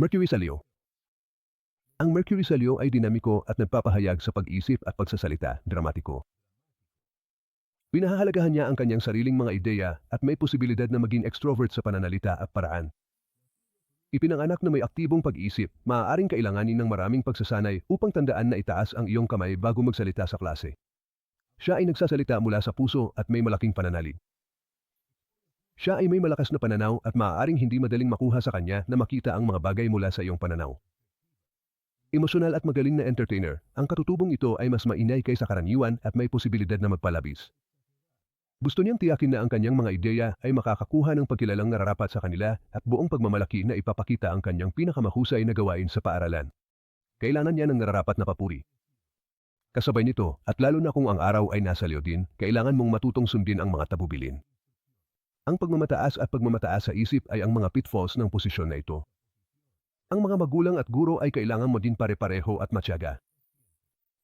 Mercury sa Leo Ang Mercury sa Leo ay dinamiko at nagpapahayag sa pag-isip at pagsasalita, dramatiko. Pinahahalagahan niya ang kanyang sariling mga ideya at may posibilidad na maging extrovert sa pananalita at paraan. Ipinanganak na may aktibong pag-isip, maaaring kailanganin ng maraming pagsasanay upang tandaan na itaas ang iyong kamay bago magsalita sa klase. Siya ay nagsasalita mula sa puso at may malaking pananalig. Siya ay may malakas na pananaw at maaaring hindi madaling makuha sa kanya na makita ang mga bagay mula sa iyong pananaw. Emosyonal at magaling na entertainer, ang katutubong ito ay mas mainay kaysa karaniwan at may posibilidad na magpalabis. Gusto niyang tiyakin na ang kanyang mga ideya ay makakakuha ng pagkilalang nararapat sa kanila at buong pagmamalaki na ipapakita ang kanyang pinakamahusay na gawain sa paaralan. Kailangan niya ng nararapat na papuri. Kasabay nito, at lalo na kung ang araw ay nasa Leo din, kailangan mong matutong sundin ang mga tabubilin. Ang pagmamataas at pagmamataas sa isip ay ang mga pitfalls ng posisyon na ito. Ang mga magulang at guro ay kailangan mo din pare-pareho at matyaga.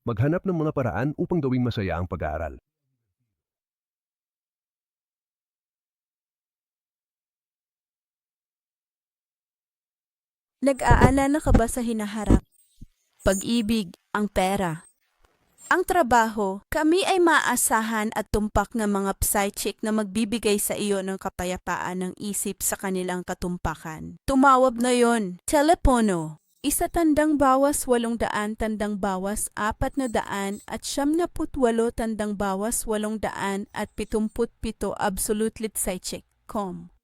Maghanap ng mga paraan upang gawing masaya ang pag-aaral. Nag-aalala ka ba sa hinaharap? Pag-ibig, ang pera. Ang trabaho, kami ay maaasahan at tumpak ng mga psychic na magbibigay sa iyo ng kapayapaan ng isip sa kanilang katumpakan. Tumawab na yon. Telepono. Isa tandang bawas walong daan tandang bawas apat na daan at siyam na putwalo tandang bawas walong daan at pitumput pito absolutely psychic. Com.